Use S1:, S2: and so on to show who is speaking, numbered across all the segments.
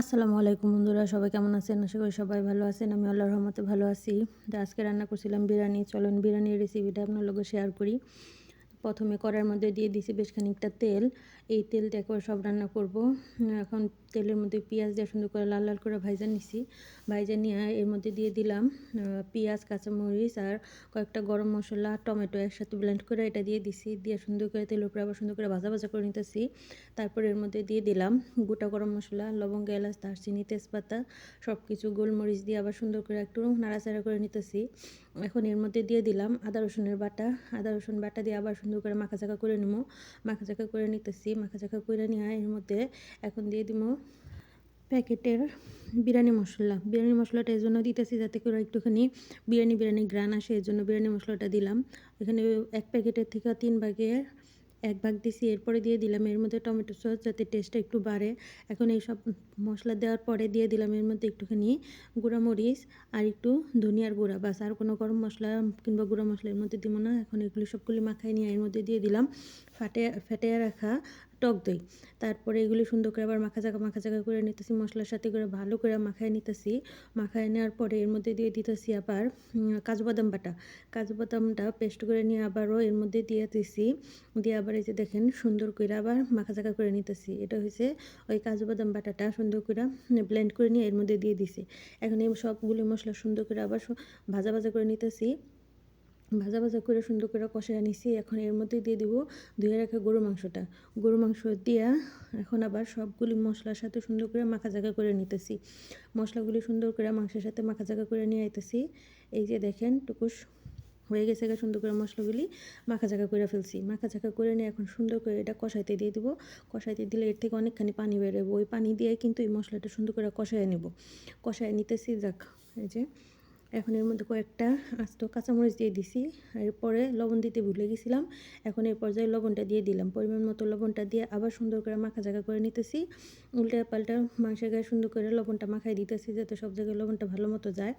S1: আসসালামু আলাইকুম বন্ধুরা, সবাই কেমন আছেন? আশা করি সবাই ভালো আছেন। আমি আল্লাহ রহমতে ভালো আছি। আজকে রান্না করছিলাম বিরিয়ানি। চলুন বিরিয়ানির রেসিপিটা আপনার লোক শেয়ার করি। প্রথমে কড়ার মধ্যে দিয়ে দিয়েছি বেশ খানিকটা তেল। এই তেলটা একবার সব রান্না করব। এখন তেলের মধ্যে পেঁয়াজ দিয়ে সুন্দর করে লাল লাল করে ভাইজা নিছি। ভাইজা নিয়ে এর মধ্যে দিয়ে দিলাম পেঁয়াজ, কাঁচামরিচ আর কয়েকটা গরম মশলা, টমেটো একসাথে ব্লেন্ড করে এটা দিয়ে দিছি। দিয়ে সুন্দর করে তেলের উপরে আবার সুন্দর করে ভাজা ভাজা করে নিতেছি। তারপর এর মধ্যে দিয়ে দিলাম গোটা গরম মশলা, লবঙ্গ, এলাচ, দারচিনি, তেজপাতা সব কিছু গোলমরিচ দিয়ে আবার সুন্দর করে একটু নাড়াচাড়া করে নিতেছি। এখন এর মধ্যে দিয়ে দিলাম আদা রসুনের বাটা। আদা রসুন বাটা দিয়ে আবার সুন্দর করে মাখা চাকা করে নিবো মাখা চাকা করে নিতেছি, মাখা চাকা করে নিয়ে এর মধ্যে এখন দিয়ে দিব প্যাকেটের বিরিয়ানি মশলা। বিরিয়ানি মশলাটা এই জন্য দিতেছি যাতে করে একটুখানি বিরিয়ানি বিরিয়ানি গ্রান আসে এই জন্য বিরিয়ানি মশলাটা দিলাম। এখানে এক প্যাকেটের থেকে তিন ভাগের এক ভাগ দিছি, এরপরে দিয়ে দিলাম এর মধ্যে টমেটো সস যাতে টেস্টটা একটু বাড়ে। এখন এই সব মশলা দেওয়ার পরে দিয়ে দিলাম এর মধ্যে একটুখানি মরিচ আর একটু ধনিয়ার গুঁড়া বাস আর কোনো গরম মশলা কিংবা গুঁড়া মশলা এর মধ্যে দিব না, এখন এগুলো সবগুলি মাখাই নিয়ে এর মধ্যে দিয়ে দিলাম। ফাটে ফেটে রাখা টক দই। তারপরে এগুলি সুন্দর করে আবার মাখা জায়গা মাখা জায়গা করে নিতেছি, মশলার সাথে করে ভালো করে মাখায় নিতেছি। মাখায় নেওয়ার পরে এর মধ্যে দিয়ে দিতেছি আবার কাজু বাদাম বাটা। কাজু বাদামটা পেস্ট করে নিয়ে আবারও এর মধ্যে দিয়ে দিতেছি দিয়ে আবার এই যে দেখেন সুন্দর করে আবার মাখা জায়গা করে নিতেছি। এটা হয়েছে ওই কাজু বাদাম বাটাটা সুন্দর করে ব্লেন্ড করে নিয়ে এর মধ্যে দিয়ে দিছি। এখন এই সবগুলি মশলা সুন্দর করে আবার ভাজা ভাজা করে নিতেছি। ভাজা ভাজা করে সুন্দর করে কষে আনিছি। এখন এর মধ্যে দিয়ে দিব ধুয়ে রাখা গরু মাংসটা। গরু মাংস দিয়া এখন আবার সবগুলি মশলার সাথে সুন্দর করে মাখা জায়গা করে নিতেছি। মশলাগুলি সুন্দর করে মাংসের সাথে মাখা জায়গা করে নিয়ে আইতেছি। এই যে দেখেন, টুকুস হয়ে গেছে গা সুন্দর করে মশলাগুলি মাখা জায়গা করে ফেলছি। মাখা জায়গা করে নিয়ে এখন সুন্দর করে এটা কষাইতে দিয়ে দিব। কষাইতে দিলে এর থেকে অনেকখানি পানি বেরোবো ওই পানি দিয়ে কিন্তু এই মশলাটা সুন্দর করে কষাই নেব। কষাই নিতেছি, যাক, এই যে এখন এর মধ্যে কয়েকটা আস্ত কাঁচামরিচ দিয়ে দিছি। এরপরে লবণ দিতে ভুলে গেছিলাম। এখন এই পর্যায়ে লবণটা দিয়ে দিলাম। পরিমাণ মতো লবণটা দিয়ে আবার সুন্দর করে মাখা জায়গা করে নিতেছি। উল্টা পাল্টা মাংসের গায়ে সুন্দর করে লবণটা মাখাই দিতেছি যাতে সব জায়গায় লবণটা ভালো মতো যায়।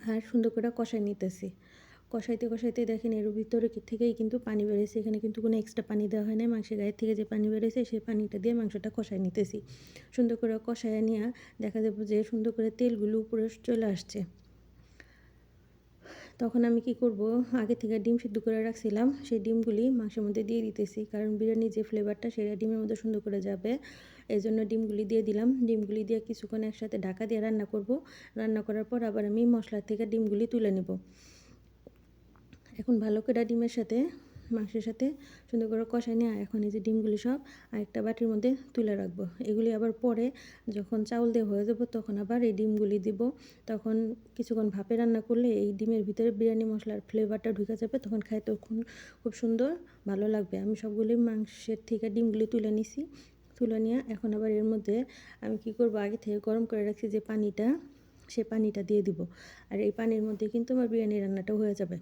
S1: আর সুন্দর করে কষাই নিতেছি। কষাইতে কষাইতে দেখেন এর ভিতরে থেকেই কিন্তু পানি বেড়েছে এখানে কিন্তু কোনো এক্সট্রা পানি দেওয়া হয় না মাংসের গায়ের থেকে যে পানি বেড়েছে সেই পানিটা দিয়ে মাংসটা কষাই নিতেছি। সুন্দর করে কষাই নিয়ে দেখা যাবে যে সুন্দর করে তেলগুলো উপরে চলে আসছে। তখন আমি কি করব? আগে থেকে ডিম সিদ্ধ করে রাখছিলাম। সেই ডিমগুলি মাংসের মধ্যে দিয়ে দিতেছি। কারণ বিরিয়ানির যে ফ্লেভারটা সেটা ডিমের মধ্যে সুন্দর করে যাবে। এই জন্য ডিমগুলি দিয়ে দিলাম। ডিমগুলি দিয়ে কিছুক্ষণ একসাথে ঢাকা দিয়ে রান্না করব। রান্না করার পর আবার আমি মশলা থেকে ডিমগুলি তুলে নেব। এখন ভালো করে ডিমের সাথে মাংসের সাথে সুন্দর করে কষাই নিয়ে এখন এই যে ডিমগুলি সব আরেকটা বাটির মধ্যে তুলে রাখব। এগুলি আবার পরে যখন চাউল দিয়ে হয়ে যাব তখন আবার এই ডিমগুলি দিব। তখন কিছুক্ষণ ভাপে রান্না করলে এই ডিমের ভিতরে বিরিয়ানি মশলার ফ্লেভারটা ঢুকে যাবে। তখন খাই খাইতে খুব সুন্দর ভালো লাগবে। আমি সবগুলি মাংসের থেকে ডিমগুলি তুলে নিছি। তুলে নিয়ে এখন আবার এর মধ্যে আমি কি করব? আগে থেকে গরম করে রাখছি যে পানিটা, সে পানিটা দিয়ে দিব। আর এই পানির মধ্যে কিন্তু আমার বিরিয়ানি রান্নাটা হয়ে যাবে।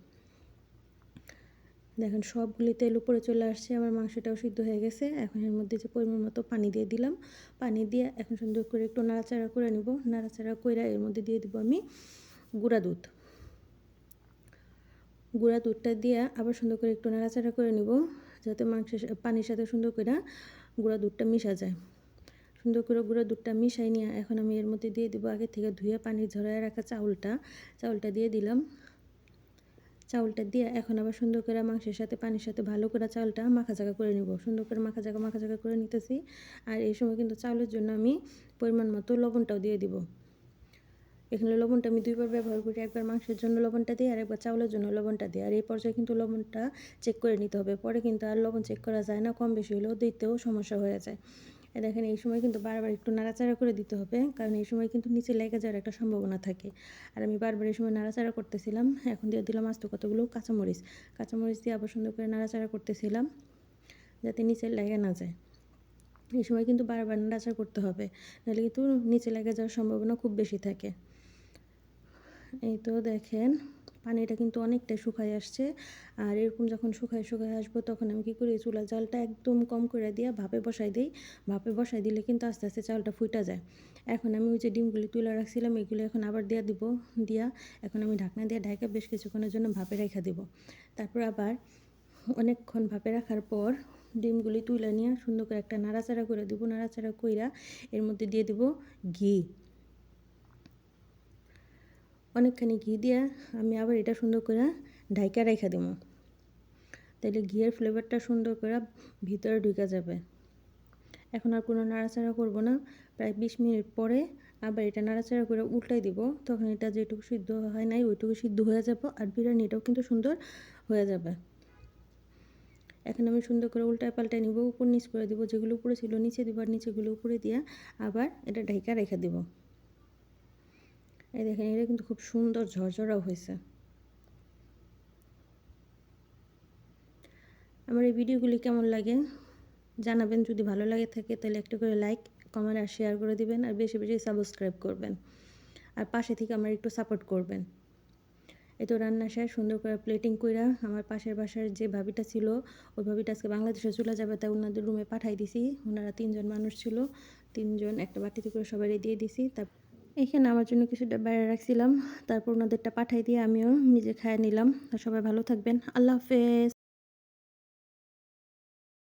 S1: দেখেন সবগুলি তেল উপরে চলে আসছে, আমার মাংসটাও সিদ্ধ হয়ে গেছে। এখন এর মধ্যে যে পরিমাণ মতো পানি দিয়ে দিলাম, পানি দিয়ে এখন সুন্দর করে একটু নাড়াচাড়া করে নিব। নাড়াচাড়া করে এর মধ্যে দিয়ে দিব আমি গুঁড়া দুধ। গুঁড়া দুধটা দিয়ে আবার সুন্দর করে একটু নাড়াচাড়া করে নিব, যাতে মাংসের পানির সাথে সুন্দর করে গুঁড়া দুধটা মিশা যায়। সুন্দর করে গুঁড়া দুধটা মিশাই নিয়ে এখন আমি এর মধ্যে দিয়ে দিব, আগে থেকে ধুয়ে পানি ঝরায় রাখা চাউলটা। চাউলটা দিয়ে দিলাম। চাউলটা দিয়ে এখন আবার সুন্দর করে মাংসের সাথে, পানির সাথে ভালো করে চাউলটা মাখা জায়গা করে নিব। সুন্দর করে মাখা জায়গা মাখা জায়গা করে নিতেছি। আর এই সময় কিন্তু চাউলের জন্য আমি পরিমাণ মতো লবণটাও দিয়ে দিব। এখানে লবণটা আমি দুইবার ব্যবহার করি, একবার মাংসের জন্য লবণটা দিই আর একবার চাউলের জন্য লবণটা দিই আর এই পর্যায়ে কিন্তু লবণটা চেক করে নিতে হবে। পরে কিন্তু আর লবণ চেক করা যায় না, কম বেশি হলেও দিতেও সমস্যা হয়ে যায়। দেখেন, এই সময় কিন্তু বারবার একটু নাড়াচাড়া করে দিতে হবে, কারণ এই সময় কিন্তু নিচে লেগে যাওয়ার একটা সম্ভাবনা থাকে। আর আমি বারবার এই সময় নাড়াচাড়া করতেছিলাম, এখন দিয়ে দিলাম আস্ত কতগুলো কাঁচামরিচ। কাঁচামরিচ দিয়ে আবার সুন্দর করে নাড়াচাড়া করতেছিলাম, যাতে নিচে লেগে না যায়। এই সময় কিন্তু বারবার নাড়াচাড়া করতে হবে, নাহলে কিন্তু নিচে লেগে যাওয়ার সম্ভাবনা খুব বেশি থাকে। এই তো দেখেন পানিটা কিন্তু অনেকটাই শুকায় আসছে। আর এরকম যখন শুকায় শুকায় আসব তখন আমি কী করি, চুলা জালটা একদম কম করে দিয়ে ভাপে বসাই দিই। ভাপে বসাই দিলে কিন্তু আস্তে আস্তে চালটা ফুটা যায়। এখন আমি ওই যে ডিমগুলি তুলে রাখছিলাম, এগুলো এখন আবার দেওয়া দিব, দিয়া এখন আমি ঢাকনা দিয়ে ঢাকা বেশ কিছুক্ষণের জন্য ভাপে রেখে দিব। তারপর আবার অনেকক্ষণ ভাপে রাখার পর ডিমগুলি তুলে নিয়ে সুন্দর করে একটা নাড়াচাড়া করে দেবো। নাড়াচাড়া কইরা এর মধ্যে দিয়ে দেবো ঘি। অনেকখানি ঘি দিয়ে আমি আবার এটা সুন্দর করে ঢাইকা রেখে দেবো। তাহলে ঘিয়ের ফ্লেভারটা সুন্দর করে ভিতরে ঢুকে যাবে। এখন আর কোনো নাড়াচাড়া করব না। প্রায় বিশ মিনিট পরে আবার এটা নাড়াচাড়া করে উল্টাই দিব। তখন এটা যেটুকু সিদ্ধ হয় নাই ওইটুকু সিদ্ধ হয়ে যাব আর বিরিয়ানিটাও কিন্তু সুন্দর হয়ে যাবে। এখন আমি সুন্দর করে উল্টায় পাল্টায় নিব। উপর নিচ করে দিব। যেগুলো উপরে ছিল নিচে দিব আর নিচেগুলো উপরে দিয়ে আবার এটা ঢাইকা রেখে দেব। এই দেখেন, এটা কিন্তু খুব সুন্দর ঝরঝরাও হয়েছে। আমার এই ভিডিওগুলি কেমন লাগে জানাবেন, যদি ভালো লাগে থাকে তাহলে একটা করে লাইক কমেন্ট আর শেয়ার করে দিবেন আর বেশি বেশি সাবস্ক্রাইব করবেন। আর পাশে থেকে আমার একটু সাপোর্ট করবেন। এই তো রান্না শেষ, সুন্দর করে প্লেটিং কইরা আমার পাশের বাসার যে ভাবিটা ছিল, ওই ভাবিটা আজকে বাংলাদেশে চলে যাবে, তাই ওনাদের রুমে পাঠাই দিছি। ওনারা তিনজন মানুষ ছিল, তিনজন একটা বাটিতে করে সবাই দিয়ে দিছি তার এখানে আমার জন্য কিছুটা বাইরে রাখছিলাম। তারপর ওনাদেরটা পাঠাই দিয়ে আমিও নিজে খায় নিলাম। সবাই ভালো থাকবেন। আল্লাহ হাফেজ।